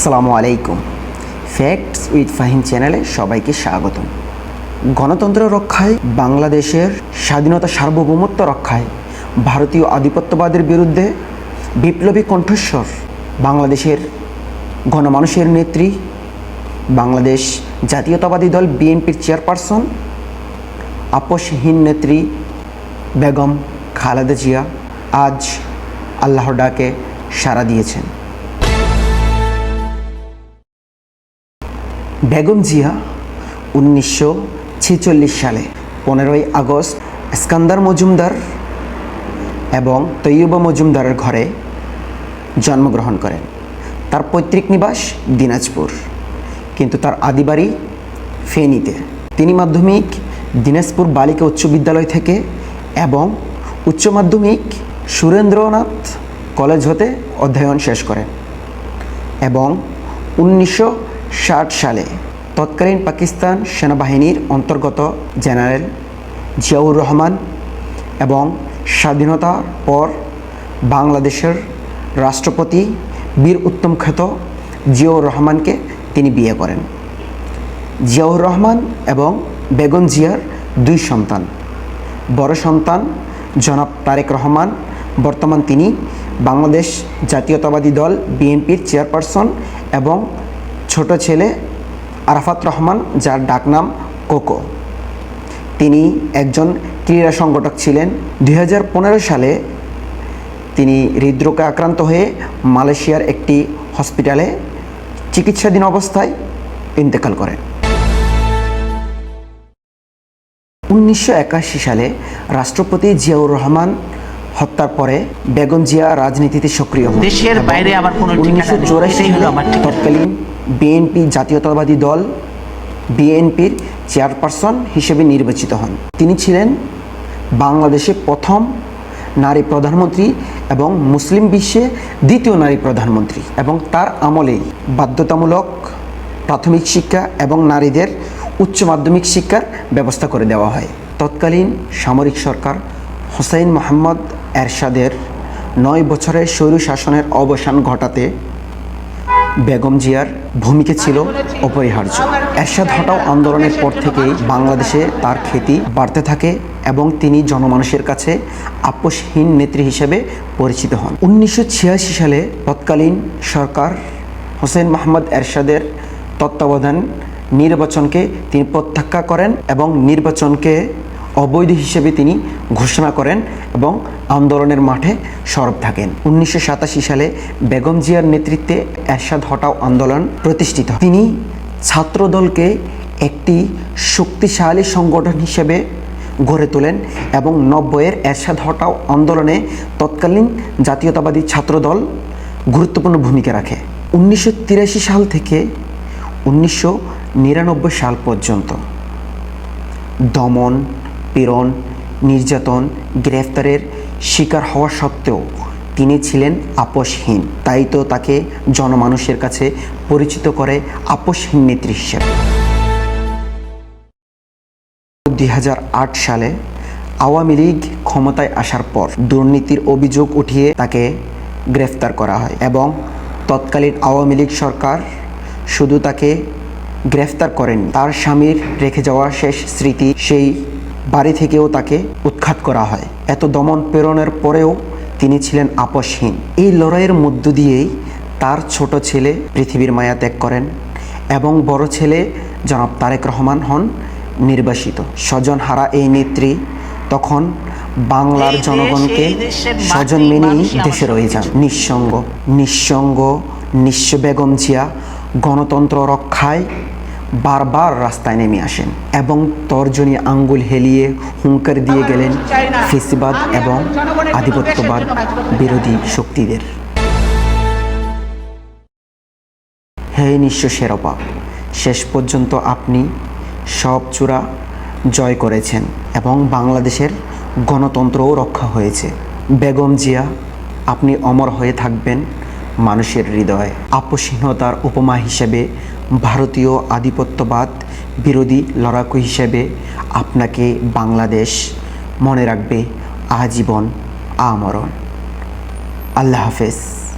আসসালামু আলাইকুম। Facts with Fahim চ্যানেলে সবাইকে স্বাগতম। গণতন্ত্র রক্ষায়, বাংলাদেশের স্বাধীনতা সার্বভৌমত্ব রক্ষায় ভারতীয় আধিপত্যবাদের বিরুদ্ধে বিপ্লবী কণ্ঠস্বর, বাংলাদেশের গণমানুষের নেত্রী, বাংলাদেশ জাতীয়তাবাদী দল বিএনপির চেয়ারপারসন আপসহীন নেত্রী বেগম খালেদা জিয়া আজ আল্লাহর ডাকে সাড়া দিয়েছেন। বেগম জিয়া উনিশশো ছেচল্লিশ সালে পনেরোই আগস্ট স্কান্দার মজুমদার এবং তৈয়বা মজুমদারের ঘরে জন্মগ্রহণ করেন। তার পৈতৃক নিবাস দিনাজপুর, কিন্তু তার আদিবাড়ি ফেনীতে। তিনি মাধ্যমিক দিনাজপুর বালিকা উচ্চ বিদ্যালয় থেকে এবং উচ্চ মাধ্যমিক সুরেন্দ্রনাথ কলেজ হতে অধ্যয়ন শেষ করেন এবং উনিশশো ষাট সালে তৎকালীন পাকিস্তান সেনাবাহিনীর অন্তর্গত জেনারেল জিয়াউর রহমান এবং স্বাধীনতার পর বাংলাদেশের রাষ্ট্রপতি বীর উত্তম খ্যাত জিয়াউর রহমানকে তিনি বিয়ে করেন। জিয়াউর রহমান এবং বেগম জিয়ার দুই সন্তান। বড় সন্তান জনাব তারেক রহমান, বর্তমান তিনি বাংলাদেশ জাতীয়তাবাদী দল বিএনপির চেয়ারপারসন এবং ছোট ছেলে আরাফাত রহমান, যার ডাকনাম কোকো। তিনি একজন ক্রীড়া সংগঠক ছিলেন। দুই হাজার পনেরো সালে তিনি হৃদরোগে আক্রান্ত হয়ে মালয়েশিয়ার একটি হসপিটালে চিকিৎসাধীন অবস্থায় ইন্তেকাল করেন। উনিশশো একাশি সালে রাষ্ট্রপতি জিয়াউর রহমান হত্যার পরে বেগম জিয়া রাজনীতিতে সক্রিয় হন। দেশের বাইরে আবার কোনো উনিশশো চৌরাশি। তৎকালীন বিএনপি জাতীয়তাবাদী দল বিএনপির চেয়ারপারসন হিসেবে নির্বাচিত হন। তিনি ছিলেন বাংলাদেশে প্রথম নারী প্রধানমন্ত্রী এবং মুসলিম বিশ্বে দ্বিতীয় নারী প্রধানমন্ত্রী এবং তার আমলেই বাধ্যতামূলক প্রাথমিক শিক্ষা এবং নারীদের উচ্চ মাধ্যমিক শিক্ষার ব্যবস্থা করে দেওয়া হয়। তৎকালীন সামরিক সরকার হোসাইন মোহাম্মদ এরশাদের নয় বছরের স্বৈর শাসনের অবসান ঘটাতে বেগম জিয়ার ভূমিকা ছিল অপরিহার্য। এরশাদ হটাও আন্দোলনের পর থেকেই বাংলাদেশে তার খ্যাতি বাড়তে থাকে এবং তিনি জনমানুষের কাছে আপোষহীন নেত্রী হিসেবে পরিচিত হন। উনিশশো ছিয়াশি সালে তৎকালীন সরকার হোসেন মাহমুদ এরশাদের তত্ত্বাবধান নির্বাচনকে তিনি প্রত্যাখ্যা করেন এবং নির্বাচনকে অবৈধ হিসেবে তিনি ঘোষণা করেন এবং আন্দোলনের মাঠে সরব থাকেন উনিশশো সাতাশি সালে বেগম জিয়ার নেতৃত্বে এরশাদ হটাও আন্দোলন প্রতিষ্ঠিত। তিনি ছাত্রদলকে একটি শক্তিশালী সংগঠন হিসেবে গড়ে তোলেন এবং নব্বইয়ের এরশাদ হটাও আন্দোলনে তৎকালীন জাতীয়তাবাদী ছাত্রদল গুরুত্বপূর্ণ ভূমিকা রাখে উনিশশো তিরাশি সাল থেকে উনিশশো নিরানব্বই সাল পর্যন্ত দমন পীড়ন নির্যাতন, গ্রেফতারের শিকার হওয়া সত্ত্বেও তিনি ছিলেন আপোষহীন। তাই তো তাকে জনমানুষের কাছে পরিচিত করে আপোষহীন নেত্রী হিসেবে। দুই হাজার আট সালে আওয়ামী লীগ ক্ষমতায় আসার পর দুর্নীতির অভিযোগ উঠিয়ে তাকে গ্রেফতার করা হয় এবং তৎকালীন আওয়ামী লীগ সরকার শুধু তাকে গ্রেফতার করেন তার স্বামীর রেখে যাওয়া শেষ স্মৃতি সেই বাড়ি থেকেও তাকে উৎখাত করা হয়। এত দমন প্রেরণের পরেও তিনি ছিলেন আপসহীন এই লড়াইয়ের মধ্য দিয়েই তার ছোট ছেলে পৃথিবীর মায়া ত্যাগ করেন এবং বড় ছেলে জনাব তারেক রহমান হন নির্বাসিত। স্বজন হারা এই নেত্রী তখন বাংলার জনগণকে স্বজন মেনেই দেশে রয়ে যান। নিঃসঙ্গ নিঃসঙ্গ নিঃস্ব বেগম জিয়া গণতন্ত্র রক্ষায় বারবার রাস্তায় নেমে আসেন এবং তর্জনী আঙ্গুল হেলিয়ে হুঙ্কার দিয়ে গেলেন ফেসিবাদ এবং আধিপত্যবাদ বিরোধী শক্তিদের। হে নিঃস্ব শেরপা, শেষ পর্যন্ত আপনি সব চূড়া জয় করেছেন এবং বাংলাদেশের গণতন্ত্রও রক্ষা হয়েছে। বেগম জিয়া, আপনি অমর হয়ে থাকবেন মানুষের হৃদয়ে। আপসীনতার উপমা হিসেবে ভারতীয় আধিপত্যবাদ বিরোধী লড়াকু হিসেবে আপনাকে বাংলাদেশ মনে রাখবে আজীবন আমরণ। আল্লাহ হাফেজ।